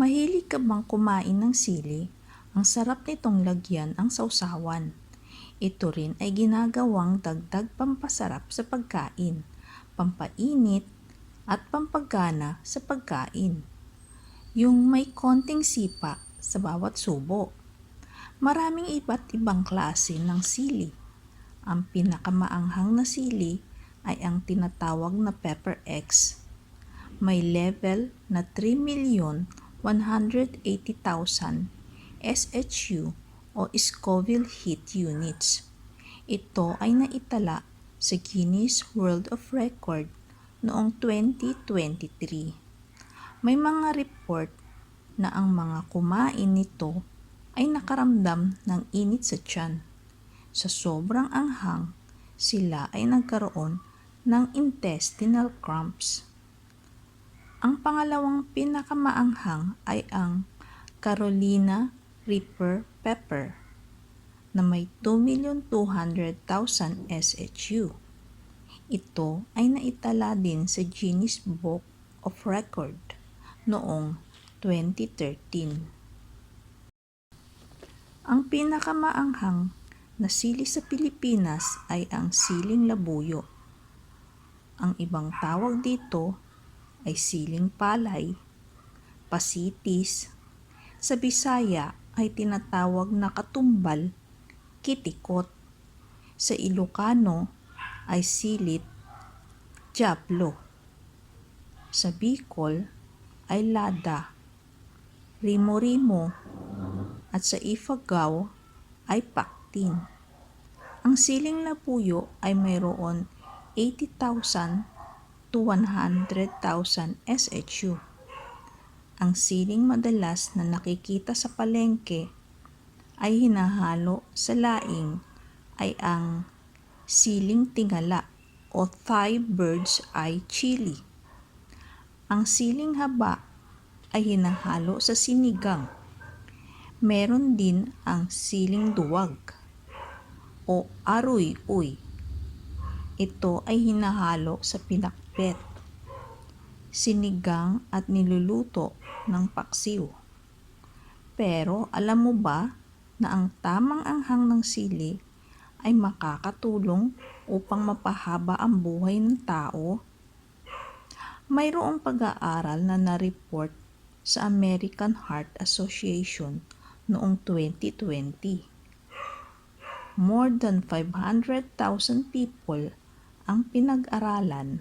Mahilig ka bang kumain ng sili? Ang sarap nitong lagyan ang sausawan. Ito rin ay ginagawang dagdag pampasarap sa pagkain, pampainit, at pampagana sa pagkain. Yung may konting sipa sa bawat subo. Maraming iba't ibang klase ng sili. Ang pinakamaanghang na sili ay ang tinatawag na pepper X. May level na 3,180,000 SHU o Scoville Heat Units. Ito ay naitala sa Guinness World of Record noong 2023. May mga report na ang mga kumain nito ay nakaramdam ng init sa tiyan. Sa sobrang anghang, sila ay nagkaroon ng intestinal cramps. Ang pangalawang pinakamaanghang ay ang Carolina Reaper Pepper na may 2,200,000 SHU. Ito ay naitala din sa Guinness Book of Record noong 2013. Ang pinakamaanghang na sili sa Pilipinas ay ang siling labuyo. Ang ibang tawag dito ay siling palay, pasitis, sa Bisaya ay tinatawag na katumbal, kitikot, sa Ilocano ay silit, jablo, sa Bicol ay lada, rimo-rimo, at sa Ifugao ay paktin. Ang siling labuyo ay mayroon 80,000 to 100,000 SHU. Ang siling madalas na nakikita sa palengke ay hinahalo sa laing ay ang siling tingala o Thai bird's eye chili. Ang siling haba ay hinahalo sa sinigang. Meron din ang siling duwag o aruy-uy. Ito ay hinahalo sa pinakbet, sinigang at niluluto ng paksiw. Pero alam mo ba na ang tamang anghang ng sili ay makakatulong upang mapahaba ang buhay ng tao? Mayroong pag-aaral na na-report sa American Heart Association noong 2020. More than 500,000 people ang pinag-aralan.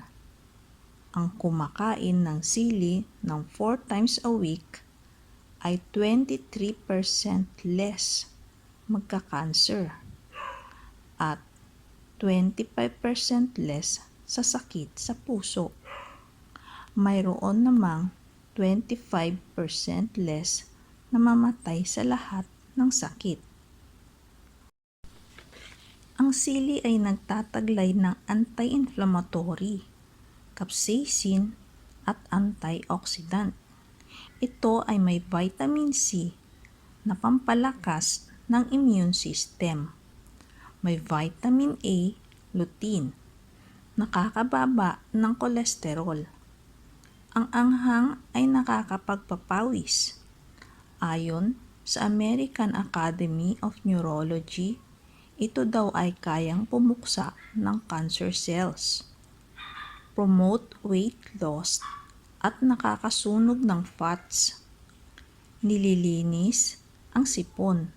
Ang kumakain ng sili ng 4 times a week ay 23% less magka-cancer at 25% less sa sakit sa puso. Mayroon namang 25% less namamatay sa lahat ng sakit. Ang sili ay nagtataglay ng anti-inflammatory, capsaicin at antioxidant. Ito ay may vitamin C na pampalakas ng immune system. May vitamin A, lutein, nakakababa ng kolesterol. Ang anghang ay nakakapagpapawis. Ayon sa American Academy of Neurology, ito daw ay kayang pumuksa ng cancer cells, promote weight loss, at nakakasunog ng fats. Nililinis ang sipon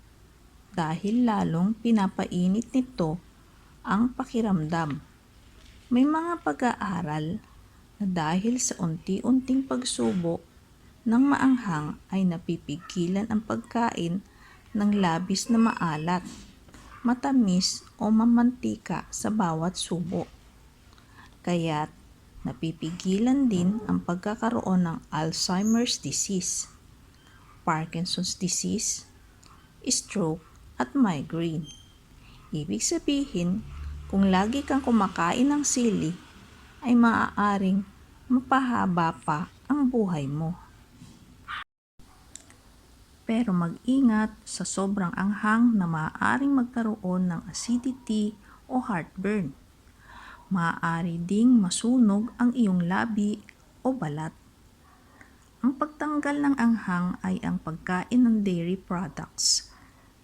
dahil lalong pinapainit nito ang pakiramdam. May mga pag-aaral na dahil sa unti-unting pagsubo ng maanghang ay napipigilan ang pagkain ng labis na maalat matamis o mamantika sa bawat subo. Kaya't napipigilan din ang pagkakaroon ng Alzheimer's disease, Parkinson's disease, stroke at migraine. Ibig sabihin, kung lagi kang kumakain ng sili, ay maaaring mapahaba pa ang buhay mo. Pero mag-ingat sa sobrang anghang na maaaring magkaroon ng acidity o heartburn. Maaari ding masunog ang iyong labi o balat. Ang pagtanggal ng anghang ay ang pagkain ng dairy products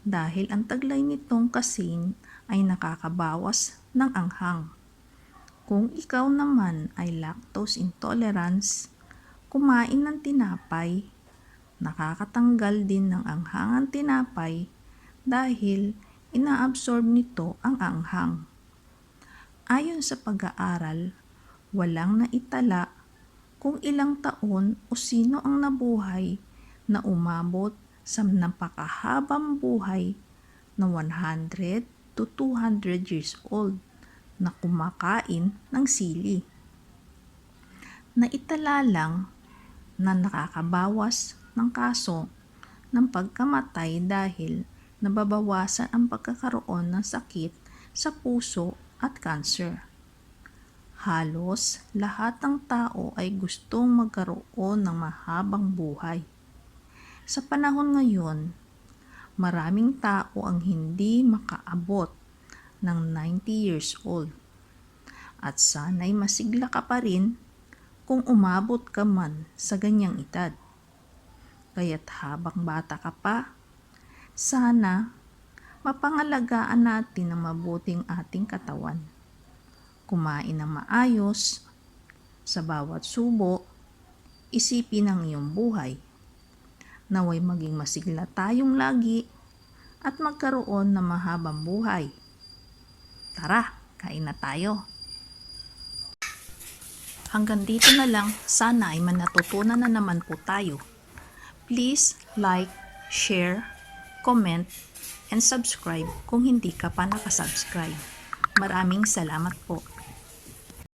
dahil ang taglay nitong kasin ay nakakabawas ng anghang. Kung ikaw naman ay lactose intolerance, kumain ng tinapay, nakakatanggal din ng anghang ang tinapay dahil inaabsorb nito ang anghang. Ayon sa pag-aaral, walang naitala kung ilang taon o sino ang nabuhay na umabot sa napakahabang buhay na 100 to 200 years old na kumakain ng sili. Naitala lang na nakakabawas ng kaso ng pagkamatay dahil nababawasan ang pagkakaroon ng sakit sa puso at cancer. Halos lahat ng tao ay gustong magkaroon ng mahabang buhay. Sa panahon ngayon, maraming tao ang hindi makaabot ng 90 years old. At sana'y masigla ka pa rin kung umabot ka man sa ganyang edad. Kaya't habang bata ka pa, sana mapangalagaan natin ang mabuting ating katawan. Kumain ng maayos, sa bawat subo, isipin ang iyong buhay. Naway maging masigla tayong lagi at magkaroon ng mahabang buhay. Tara, kain na tayo. Hanggang dito na lang, sana ay manatutunan na naman po tayo. Please like, share, comment, and subscribe kung hindi ka pa nakasubscribe. Maraming salamat po.